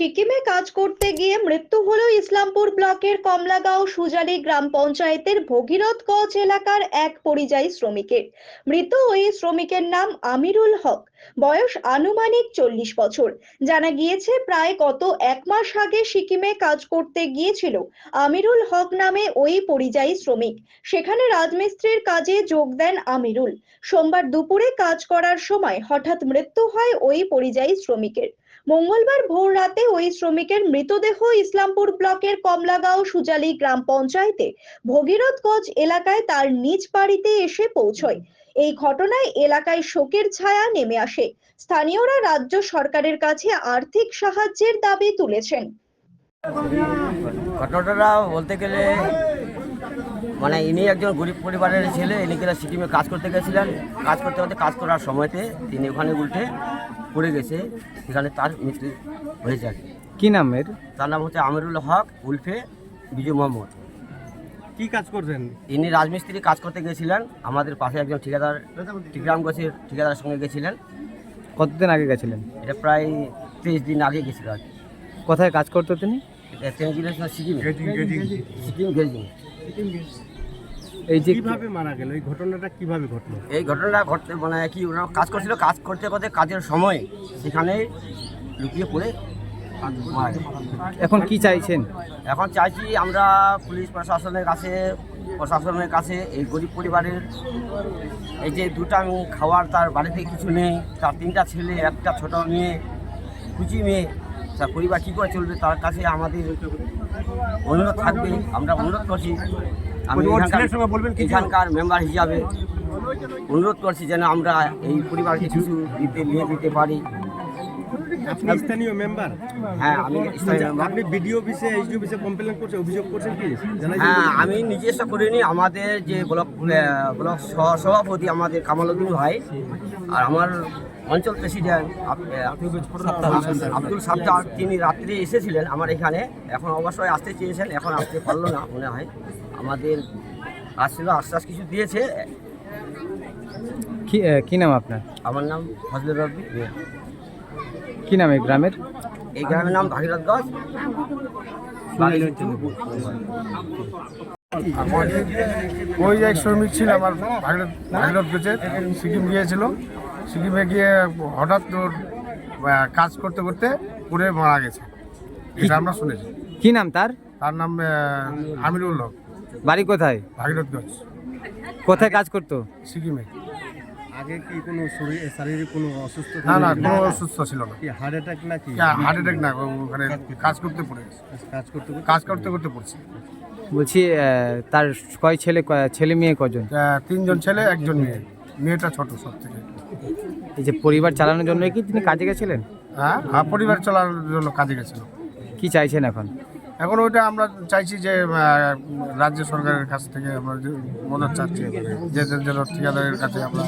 সিকিমে কাজ করতে গিয়ে মৃত্যু হল ইসলামপুর ব্লকের কমলাগাঁও সুজালি গ্রাম পঞ্চায়েতের ভগীরথগঞ্জ এলাকার এক পরিযায়ী শ্রমিকের। মৃত ওই শ্রমিকের নাম আমিরুল হক। বয়স আনুমানিক চল্লিশ বছর। জানা গিয়েছে প্রায় গত এক মাস আগে সিকিমে কাজ করতে গিয়েছিল আমিরুল হক নামে ওই পরিযায়ী শ্রমিক। সেখানে রাজমিস্ত্রির কাজে যোগ দেন আমিরুল। সোমবার দুপুরে কাজ করার সময় হঠাৎ মৃত্যু হয় ওই পরিযায়ী শ্রমিকের। মঙ্গলবার ভোর রাতে ওই শ্রমিকের মৃতদেহ ইসলামপুর ব্লকের কমলাগাঁও সুজালি গ্রাম পঞ্চায়েতে ভগীরথগঞ্জ এলাকায় তার নিজ বাড়িতে এসে পৌঁছয়। এই ঘটনায় এলাকায় শোকের ছায়া নেমে আসে। স্থানীয়রা রাজ্য সরকারের কাছে আর্থিক সাহায্যের দাবি তুলেছেন। ঘটনাটা বলতে গেলে মানে ইনি একজন গরিব পরিবারের ছেলে ইনি কিনা সিকিমে কাজ করতে গেছিলেন। কাজ করতে করতে কাজ করার সময়তে তিনি ওখানে উল্টে পড়ে গেছে। সেখানে তার মৃত্যু হয়েছে আর কি। নামের তার নাম হচ্ছে আমিরুল হক উলফে বিজু মোহাম্মদ। কি কাজ করছেন ইনি রাজমিস্ত্রি কাজ করতে গেছিলেন। আমাদের পাশে একজন ঠিকাদার টিগ্রাম গাছের ঠিকাদারের সঙ্গে গেছিলেন। কতদিন আগে গেছিলেন? এটা প্রায় তেইশ দিন আগে গেছিল আর কি। কোথায় কাজ করতো তিনি? এটা সিকিম। সিকিম গেজিং। এই যে কীভাবে মারা গেল? এই ঘটনাটা কীভাবে ঘটলো? এই ঘটনাটা ঘটতে মানে কি ওরা কাজ করছিল কাজ করতে করতে কাজের সময় সেখানে লুকিয়ে পড়ে মারা। এখন কি চাইছেন? এখন চাইছি আমরা পুলিশ প্রশাসনের কাছে প্রশাসনের কাছে এই গরিব পরিবারের এই যে দুটা খাওয়ার তার বাড়িতে কিছু নেই তার তিনটা ছেলে একটা ছোট মেয়ে কুচি মেয়ে তার পরিবার কী করে চলবে? তার কাছে আমাদের অনুরোধ থাকবে। আমরা অনুরোধ করছি। আমি বলবেন? এখানকার মেম্বার হিসাবে অনুরোধ করছি যেন আমরা এই পরিবারকে কিছু দিতে নিয়ে দিতে পারি। আপনি স্থানীয় মেম্বার হ্যাঁ আমি স্থানীয় member। আপনি বিডিও অফিসে এইচডি অফিসে কমপ্লেন করছেন অভিযোগ করছেন কি? হ্যাঁ আমি নিজস্ব করিনি। আমাদের যে ব্লক ব্লক সহ- সভাপতি আমাদের কামালুদ্দিন ভাই আর আমার অঞ্চল প্রেসিডেন্ট আব্দুল সাত্তার তিনি রাত্রে এসেছিলেন আমার এখানে। এখন অবশ্যই আসতে চেয়েছেন এখন আসতে পারল না মনে হয়। আমাদের আসছিল আশ্বাস কিছু দিয়েছে। কি নাম আপনার? আমার নাম ফজলুর রব্বি। কি নাম এই গ্রামের? এই গ্রামের নাম ভাগীরথ গঞ্জ ওই এক শ্রমিক ছিল আমার ভাগীরথ ভাগীরথ গেছে সিকিম গিয়েছিল। সিকিমে গিয়ে হঠাৎ তোর কাজ করতে করতে পড়ে মারা গেছে। এটা আমরা শুনেছি। কি নাম তার? তার নাম আমিরুল হক। বাড়ি কোথায়? ভাগীরথগঞ্জ। কোথায় কাজ করতো? সিকিমে। আগে কি কোনো শরীর শারীরিক কোনো অসুস্থ না না কোনো অসুস্থ ছিল না। কি হার্ট অ্যাটাক নাকি হার্ট অ্যাটাক না ওখানে কাজ করতে পড়ে কাজ করতে কাজ করতে করতে পড়ছে। বলছি তার কয় ছেলে ছেলে মেয়ে কজন? তিনজন ছেলে একজন মেয়ে। মেয়েটা ছোট সব থেকে। এই যে পরিবার চালানোর জন্য কি তিনি কাজে গেছিলেন? হ্যাঁ আর পরিবার চালানোর জন্য কাজে গেছিল। কি চাইছেন এখন? এখন ওইটা আমরা চাইছি যে রাজ্য সরকারের কাছ থেকে আমরা মদত চাচ্ছি যে যেন ঠিকাদারের কাছে আমরা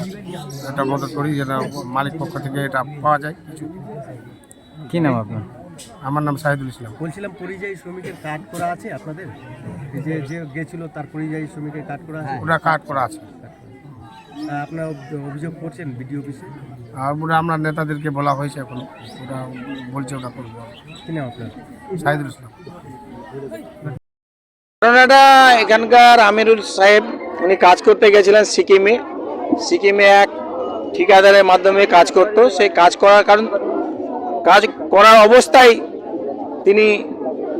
এটা মদত করি যেন মালিক পক্ষ থেকে এটা পাওয়া যায়। কিছু কি নাম আপনার? আমার নাম শাহিদুল ইসলাম। বলছিলাম পরিযায়ী শ্রমিকের কার্ড করা আছে আপনাদের? এই যে যে গেছিল তার পরিযায়ী শ্রমিকের কার্ড করা আছে? ওটা কার্ড করা আছে। আপনারা অভিযোগ করছেন বিডিও অফিসে? আর ওটা আমরা নেতাদেরকে বলা হয়েছে এখন। ওটা বলছে ওটা করব। শাহিদুল ইসলাম। ঘটনাটা এখানকার আমিরুল সাহেব উনি কাজ করতে গেছিলেন সিকিমে। সিকিমে এক ঠিকাদারের মাধ্যমে কাজ করত। সেই কাজ করার কারণ কাজ করার অবস্থায় তিনি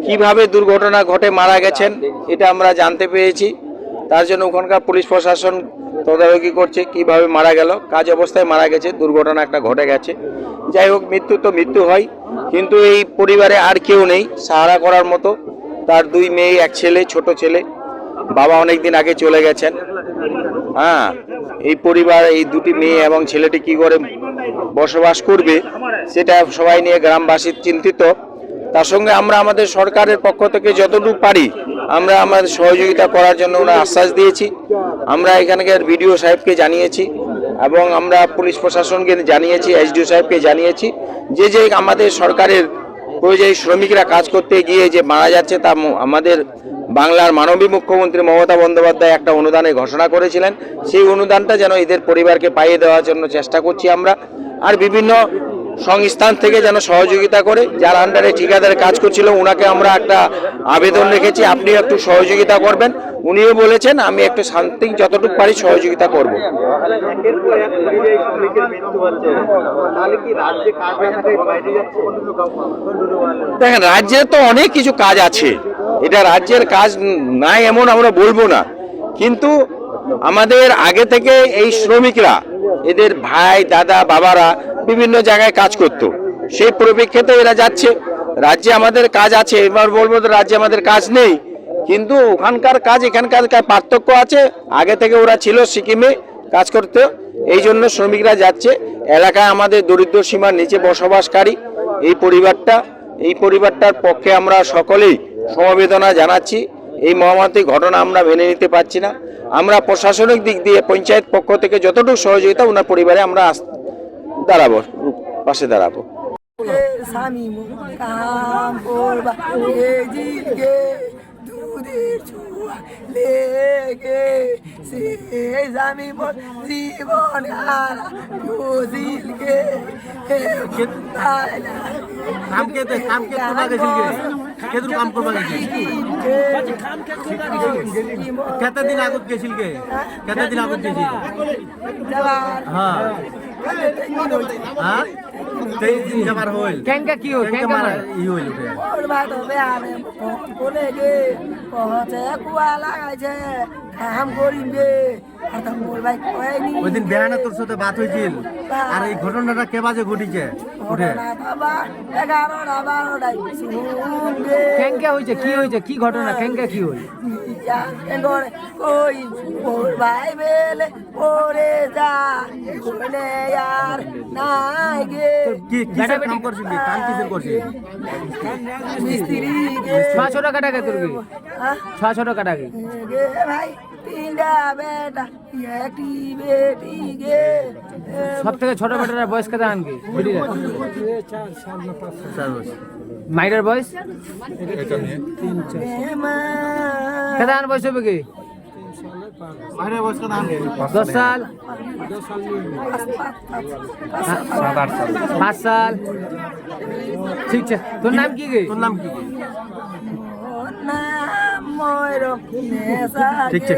কীভাবে দুর্ঘটনা ঘটে মারা গেছেন এটা আমরা জানতে পেরেছি। তার জন্য ওখানকার পুলিশ প্রশাসন তদারকি করছে, কীভাবে মারা গেল, কাজ অবস্থায় মারা গেছে, দুর্ঘটনা একটা ঘটে গেছে। যাই হোক, মৃত্যু তো মৃত্যু হয়, কিন্তু এই পরিবারে আর কেউ নেই, সাহারা করার মতো। তার দুই মেয়ে, এক ছেলে, ছোট ছেলে। বাবা অনেক দিন আগে চলে গেছেন। হ্যাঁ এই পরিবার, এই দুটি মেয়ে এবং ছেলেটি কি করে বসবাস করবে, সেটা সবাই নিয়ে গ্রামবাসী চিন্তিত। তার সঙ্গে আমরা আমাদের সরকারের পক্ষ থেকে যতটুকু পারি আমরা আমাদের সহযোগিতা করার জন্য ওরা আশ্বাস দিয়েছি। আমরা এখানকার বিডিও সাহেবকে জানিয়েছি এবং আমরা পুলিশ প্রশাসনকে জানিয়েছি, এসডিও সাহেবকে জানিয়েছি যে যে আমাদের সরকারের পরিযায়ী শ্রমিকরা কাজ করতে গিয়ে যে মারা যাচ্ছে তা আমাদের বাংলার মাননীয় মুখ্যমন্ত্রী মমতা বন্দ্যোপাধ্যায় একটা অনুদানের ঘোষণা করেছিলেন। সেই অনুদানটা যেন এদের পরিবারকে পাইয়ে দেওয়ার জন্য চেষ্টা করছি আমরা। আর বিভিন্ন সংস্থান থেকে যেন সহযোগিতা করে, যার আন্ডারে ঠিকাদারে কাজ করছিল ওনাকে আমরা একটা আবেদন রেখেছি আপনি একটু সহযোগিতা করবেন। উনিও বলেছেন, আমি একটু শান্তি যতটুকু পারি সহযোগিতা করব। রাজ্যে দেখেন রাজ্যের তো অনেক কিছু কাজ আছে। এটা রাজ্যের কাজ নাই এমন আমরা বলব না। কিন্তু আমাদের আগে থেকে এই শ্রমিকরা, এদের ভাই, দাদা, বাবারা বিভিন্ন জায়গায় কাজ করত। সেই পরিপ্রেক্ষিতে এরা যাচ্ছে। রাজ্যে আমাদের কাজ আছে, এবার বলব তো রাজ্যে আমাদের কাজ নেই। কিন্তু ওখানকার কাজ, এখানকার পার্থক্য আছে। আগে থেকে ওরা ছিল সিকিমে কাজ করতে। এই জন্য শ্রমিকরা যাচ্ছে। এলাকায় আমাদের দরিদ্র সীমার নিচে বসবাসকারী। এই পরিবারটা, এই পরিবারটার পক্ষে আমরা সকলেই সমবেদনা জানাচ্ছি। এই মহামারী ঘটনা আমরা মেনে নিতে পারছি না। আমরা প্রশাসনিক দিক দিয়ে, পঞ্চায়েত পক্ষ থেকে যতটুকু সহযোগিতা ওনার পরিবারে আমরা দাঁড়াবো পাশে দাঁড়াবো। দুধের ছুয়া লেগে সে স্বামী মোর জীবন হারা জিলকে কাম কে কাম কে করবা গেছিল কে কেদুর কাম করবা গেছিল? কত দিন আগত গেছিল কে? কত দিন আগত গেছিল? হ্যাঁ। হ্যাঁ তেইশ দিন যাবার হইল কি মারা ই হইল ভাত হবে আমি বলে গে পৌঁছে কুয়া লাগাইছে কাম করিবে আর তো মোর ভাই কয়নি ওই দিন বেহানা তোর সাথে বাত হয়েছিল আর এই ঘটনাটা কে বাজে ঘটিছে উঠে এগারোটা কি হয়েছে কি ঘটনা কেনকা কি করে কই ওর ভাই বেলে পড়ে যা বলে আর নাই গে কি কিসের কাম করছিস কি? কাম কিসের করছিস মিস্ত্রি গে ছশো টাকা টাকা তোর কি? হ্যাঁ? ছশো টাকা টাকা গে ভাই তিনটা বেটা একটি বেটি গে সব থেকে ছোট বেটার বয়স? কি। মাইরের বয়স মা আন বয়স হবে কি? বাইরে বয়স কত আনবে? দশ সাল পাঁচ সাল ঠিক আছে তোর নাম কি গে তোর নাম কি নাম ময়রম নেশা ঠিক আছে।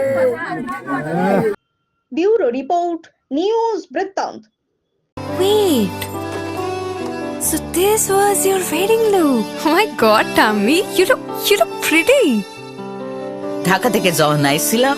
ব্যুরো রিপোর্ট নিউজ বৃত্তান্ত Wait. So this was your wedding look. Oh my god, Tammy, you look you look pretty. Dhaka থেকে যখন আইছিলাম